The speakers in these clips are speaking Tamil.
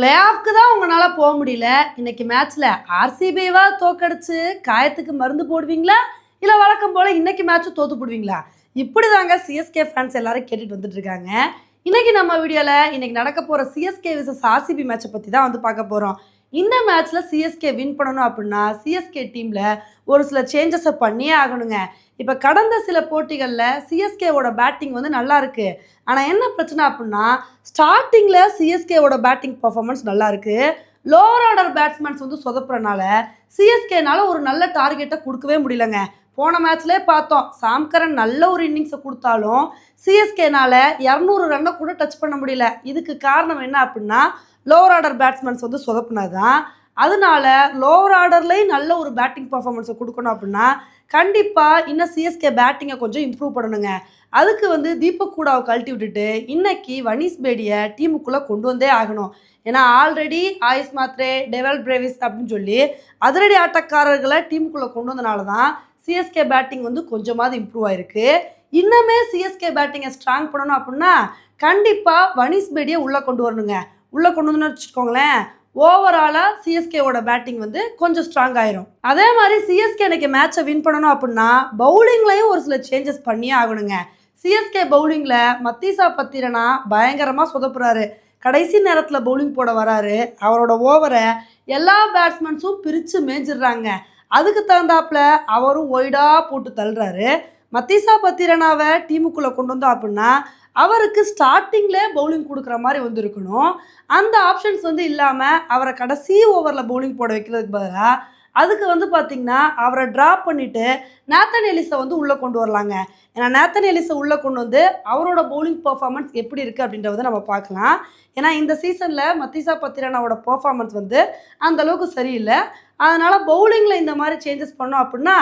பிளே ஆஃப்க்கு தான் உங்களால் போக முடியல. இன்னைக்கு மேட்ச்சில் ஆர்சிபிவா தோக்கடிச்சு காயத்துக்கு மருந்து போடுவீங்களா? இல்லை வழக்கம் போல் இன்னைக்கு மேட்ச்சும் தோத்து போடுவீங்களா? இப்படி தாங்க சிஎஸ்கே ஃபேன்ஸ் எல்லாரும் கேட்டுட்டு வந்துட்டு இருக்காங்க. இன்னைக்கு நம்ம வீடியோவில் இன்னைக்கு நடக்க போகிற சிஎஸ்கே விசஸ் ஆர்சிபி மேட்சை பற்றி தான் வந்து பார்க்க போகிறோம் இந்த மேட்ச்சில் சிஎஸ்கே வின் பண்ணணும் அப்படின்னா சிஎஸ்கே டீமில் ஒரு சில சேஞ்சஸை பண்ணியே ஆகணுங்க. இப்போ கடந்த சில போட்டிகளில் சிஎஸ்கேவோட பேட்டிங் வந்து நல்லா இருக்கு. ஆனால் என்ன பிரச்சனை அப்படின்னா ஸ்டார்டிங்கில் சிஎஸ்கேவோட பேட்டிங் பர்ஃபார்மன்ஸ் நல்லா இருக்கு. லோவர் ஆர்டர் பேட்ஸ்மேன்ஸ் வந்து சொதப்புறனால சிஎஸ்கேனால ஒரு நல்ல டார்கெட்டை கொடுக்கவே முடியலங்க. போன மேட்ச்லேயே பார்த்தோம் சாம்கரன் நல்ல ஒரு இன்னிங்ஸை கொடுத்தாலும் சிஎஸ்கேனால இரநூறு ரன்னை கூட டச் பண்ண முடியல. இதுக்கு காரணம் என்ன அப்படின்னா லோவர் ஆர்டர் பேட்ஸ்மேன்ஸ் வந்து சொதப்புனது தான் அதனால லோவர் ஆர்டர்லேயும் நல்ல ஒரு பேட்டிங் பர்ஃபார்மன்ஸை கொடுக்கணும் அப்படின்னா கண்டிப்பாக இன்னும் சிஎஸ்கே பேட்டிங்கை கொஞ்சம் இம்ப்ரூவ் பண்ணணுங்க. அதுக்கு வந்து தீபக் கூடாவை கழட்டி விட்டுட்டு இன்னைக்கு வனீஸ் பேடியை டீமுக்குள்ளே கொண்டு வந்தே ஆகணும். ஏன்னா already Ayush Mhatre Dewald Brevis அப்படின்னு சொல்லி அதிரடி ஆட்டக்காரர்களை டீமுக்குள்ளே கொண்டு வந்தனால தான் சிஎஸ்கே பேட்டிங் வந்து கொஞ்சமாவது இம்ப்ரூவ் ஆயிருக்கு. இன்னமே சிஎஸ்கே பேட்டிங்கை ஸ்ட்ராங் பண்ணணும் அப்படின்னா கண்டிப்பாக வனீஸ் பேடியை உள்ளே கொண்டு வரணுங்க. உள்ளே கொண்டு வந்து வச்சுக்கோங்களேன் ஓவராலாக சிஎஸ்கேவோட பேட்டிங் வந்து கொஞ்சம் ஸ்ட்ராங் ஆயிரும். அதே மாதிரி சிஎஸ்கே இன்னைக்கு மேட்சை வின் பண்ணணும் அப்படின்னா பவுலிங்லையும் ஒரு சில சேஞ்சஸ் பண்ணியே ஆகணுங்க. சிஎஸ்கே பவுலிங்கில் மத்தீசா பத்திரனா பயங்கரமாக சொதப்புறாரு. கடைசி நேரத்தில் பவுலிங் போட வராரு. அவரோட ஓவரை எல்லா பேட்ஸ்மேன்ஸும் பிரித்து மேய்ஞ்சிடுறாங்க அதுக்கு தகுந்தாப்புல அவரும் ஒய்டாக போட்டு தள்ளுறாரு. மத்திசா பத்திரனாவை டீமுக்குள்ளே கொண்டு வந்தோம் அப்படின்னா அவருக்கு ஸ்டார்டிங்கில் பவுலிங் கொடுக்குற மாதிரி வந்திருக்கணும். அந்த ஆப்ஷன்ஸ் வந்து இல்லாமல் அவரை கடைசி ஓவரில் பவுலிங் போட வைக்கிறதுக்கு பதிலாக அதுக்கு வந்து பார்த்திங்கன்னா அவரை ட்ராப் பண்ணிவிட்டு நேத்தன் எலிஸை வந்து உள்ளே கொண்டு வரலாங்க. ஏன்னா நேத்தன் எலிஸை உள்ளே கொண்டு வந்து அவரோட பவுலிங் பர்ஃபார்மன்ஸ் எப்படி இருக்குது அப்படின்றத நம்ம பார்க்கலாம். ஏன்னா இந்த சீசனில் மத்திசா பத்திரனாவோட பர்ஃபார்மன்ஸ் வந்து அந்த அளவுக்கு சரியில்லை. அதனால் பவுலிங்கில் இந்த மாதிரி சேஞ்சஸ் பண்ணோம் அப்படின்னா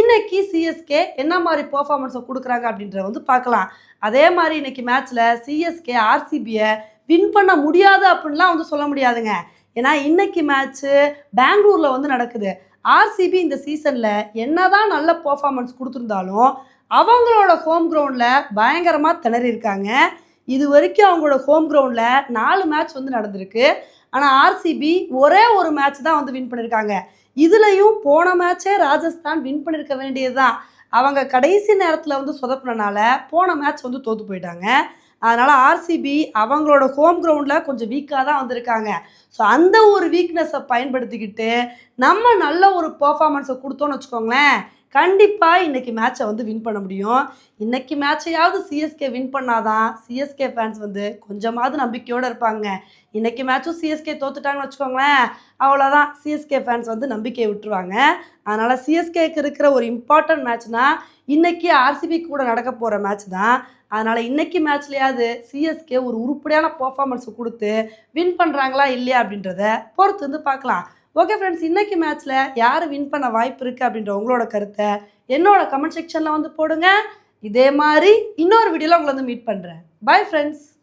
இன்னைக்கு சிஎஸ்கே என்ன மாதிரி பர்ஃபார்மன்ஸை கொடுக்குறாங்க அப்படின்றத வந்து பார்க்கலாம். அதே மாதிரி இன்னைக்கு மேட்ச்சில் சிஎஸ்கே ஆர்சிபியை வின் பண்ண முடியாது அப்படின்லாம் வந்து சொல்ல முடியாதுங்க. ஏன்னா இன்னைக்கு மேட்ச்சு பெங்களூரில் வந்து நடக்குது. ஆர்சிபி இந்த சீசனில் என்னதான் நல்ல பர்ஃபார்மன்ஸ் கொடுத்துருந்தாலும் அவங்களோட ஹோம் கிரவுண்டில் பயங்கரமாக திணறி இருக்காங்க இது வரைக்கும் அவங்களோட ஹோம் கிரவுண்டில் நாலு மேட்ச் வந்து நடந்திருக்கு. ஆனால் ஆர்சிபி ஒரே ஒரு மேட்ச் தான் வந்து வின் பண்ணியிருக்காங்க இதுலேயும் போன மேட்சே ராஜஸ்தான் வின் பண்ணியிருக்க வேண்டியது தான் அவங்க கடைசி நேரத்தில் வந்து சொதப்பினனால போன மேட்ச் வந்து தோற்று போயிட்டாங்க. அதனால் ஆர்சிபி அவங்களோட ஹோம் கிரவுண்டில் கொஞ்சம் வீக்காக தான் வந்திருக்காங்க. ஸோ அந்த ஒரு வீக்னஸை பயன்படுத்திக்கிட்டு நம்ம நல்ல ஒரு பர்ஃபார்மன்ஸை கொடுத்தோன்னு வச்சுக்கோங்களேன். கண்டிப்பாக இன்றைக்கி மேட்சை வந்து வின் பண்ண முடியும். இன்றைக்கி மேட்சையாவது சிஎஸ்கே வின் பண்ணாதான் சிஎஸ்கே ஃபேன்ஸ் வந்து கொஞ்சமாவது நம்பிக்கையோடு இருப்பாங்க. இன்றைக்கி மேட்சும் சிஎஸ்கே தோத்துட்டாங்கன்னு வச்சுக்கோங்களேன் அவ்வளோதான் சிஎஸ்கே ஃபேன்ஸ் வந்து நம்பிக்கையை விட்டுருவாங்க. அதனால் சிஎஸ்கேக்கு இருக்கிற ஒரு இம்பார்ட்டன்ட் மேட்ச்னா இன்றைக்கி ஆர்சிபி கூட நடக்க போகிற மேட்ச் தான். அதனால் இன்றைக்கி மேட்ச்லேயாவது சிஎஸ்கே ஒரு உருப்படியான பர்ஃபார்மன்ஸை கொடுத்து வின் பண்ணுறாங்களா இல்லையா அப்படின்றத பொறுத்து வந்து பார்க்கலாம். ஓகே ஃப்ரெண்ட்ஸ் இன்னைக்கு மேட்ச்சில் யார் வின் பண்ண வாய்ப்பு இருக்குது அப்படின்ற உங்களோட கருத்தை என்னோட கமெண்ட் செக்ஷனில் வந்து போடுங்க. இதே மாதிரி இன்னொரு வீடியோவில் உங்களை வந்து மீட் பண்ணுறேன் பாய் ஃப்ரெண்ட்ஸ்